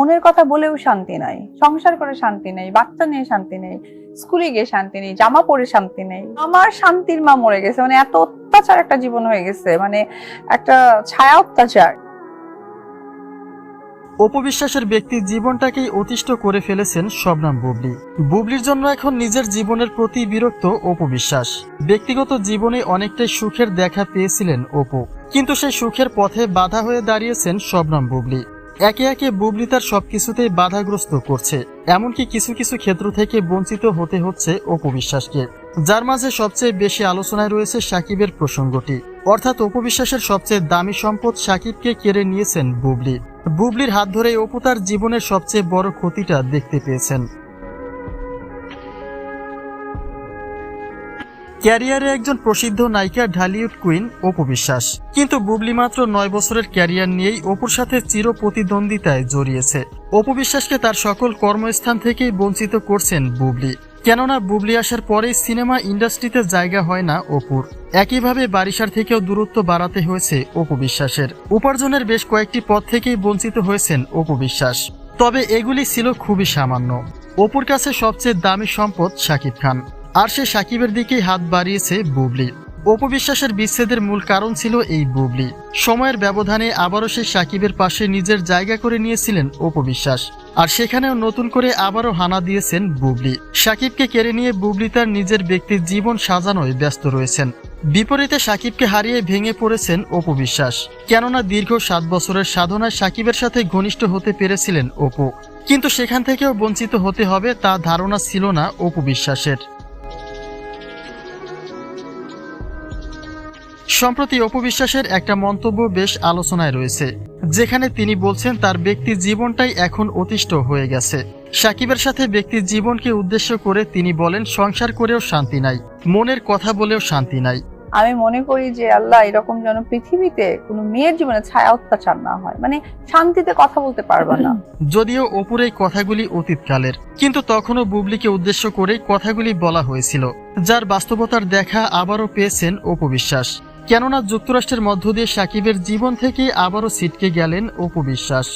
মনের কথা বলেও শান্তি নাই, সংসার করে শান্তি নেই, বাচ্চা নিয়ে শান্তি নেই, স্কুলে গিয়ে শান্তি নেই, জামা পরে শান্তি নেই। আমার শান্তির মা মরে গেছে মানে এত অত্যাচার একটা জীবন হয়ে গেছে মানে একটা ছায়া অত্যাচার। অপবিশ্বাসের ব্যক্তির জীবনটাকেই অতিষ্ঠ করে ফেলেছেন শবনাম বুবলি। বুবলির জন্য এখন নিজের জীবনের প্রতি বিরক্ত অপবিশ্বাস ব্যক্তিগত জীবনে অনেকটাই সুখের দেখা পেয়েছিলেন অপু। কিন্তু সেই সুখের পথে বাধা হয়ে দাঁড়িয়েছেন শবনাম বুবলি। একে একে বুবলি তার সবকিছুতেই বাধাগ্রস্ত করছে। এমনকি কিছু কিছু ক্ষেত্র থেকে বঞ্চিত হতে হচ্ছে অপবিশ্বাসকে যার মাঝে সবচেয়ে বেশি আলোচনায় রয়েছে সাকিবের প্রসঙ্গটি। অর্থাৎ অপবিশ্বাসের সবচেয়ে দামি সম্পদ সাকিবকে কেড়ে নিয়েছেন বুবলি। বুবলির হাত ধরে অপু তার জীবনের সবচেয়ে বড় ক্ষতিটা দেখতে পেয়েছেন। ক্যারিয়ারে একজন প্রসিদ্ধ নায়িকা ঢালিউড কুইন অপু বিশ্বাস। কিন্তু বুবলি মাত্র নয় বছরের ক্যারিয়ার নিয়েই অপুর সাথে চির প্রতিদ্বন্দ্বিতায় জড়িয়েছে। অপু বিশ্বাসকে তার সকল কর্মস্থান থেকেই বঞ্চিত করছেন বুবলি। কেননা বুবলি আসার পরেই সিনেমা ইন্ডাস্ট্রিতে জায়গা হয় না অপুর। একইভাবে বারিশার থেকেও দূরত্ব বাড়াতে হয়েছে অপু বিশ্বাসের। উপার্জনের বেশ কয়েকটি পথ থেকেই বঞ্চিত হয়েছেন অপু বিশ্বাস। তবে এগুলি ছিল খুবই সামান্য। অপুর কাছে সবচেয়ে দামি সম্পদ শাকিব খান। আর সে সাকিবের দিকেই হাত বাড়িয়েছে বুবলি। অপবিশ্বাসের বিচ্ছেদের মূল কারণ ছিল এই বুবলি। সময়ের ব্যবধানে আবারও সে সাকিবের পাশে নিজের জায়গা করে নিয়েছিলেন অপবিশ্বাস আর সেখানেও নতুন করে আবারও হানা দিয়েছেন বুবলি। সাকিবকে কেড়ে নিয়ে বুবলি তার নিজের ব্যক্তির জীবন সাজানোয় ব্যস্ত রয়েছেন। বিপরীতে সাকিবকে হারিয়ে ভেঙে পড়েছেন অপবিশ্বাস কেননা দীর্ঘ সাত বছরের সাধনায় সাকিবের সাথে ঘনিষ্ঠ হতে পেরেছিলেন অপু। কিন্তু সেখান থেকেও বঞ্চিত হতে হবে তা ধারণা ছিল না অপু সম্প্রতি অপবিশ্বাসের একটা মন্তব্য বেশ আলোচনায় রয়েছে যেখানে তিনি বলছেন তার ব্যক্তি জীবনটাই এখন অতিষ্ঠ হয়ে গেছে। সাকিবের সাথে ব্যক্তির জীবনকে উদ্দেশ্য করে তিনি বলেন সংসার করেও শান্তি নাই মনের কথা বলেও শান্তি নাই। আমি মনে করি যে আল্লাহ এরকম যেন পৃথিবীতে কোনো মেয়ের জীবনে ছায়া অত্যাচার না হয় মানে শান্তিতে কথা বলতে পারবে না। যদিও অপুর এই কথাগুলি অতীতকালের কিন্তু তখনও বুবলিকে উদ্দেশ্য করেই কথাগুলি বলা হয়েছিল যার বাস্তবতার দেখা আবারও পেয়েছেন অপু বিশ্বাস কেননা যুক্তরাষ্ট্রের মধ্য দিয়ে সাকিবের জীবন থেকে আবারও ছিটকে গেলেন অপু বিশ্বাস।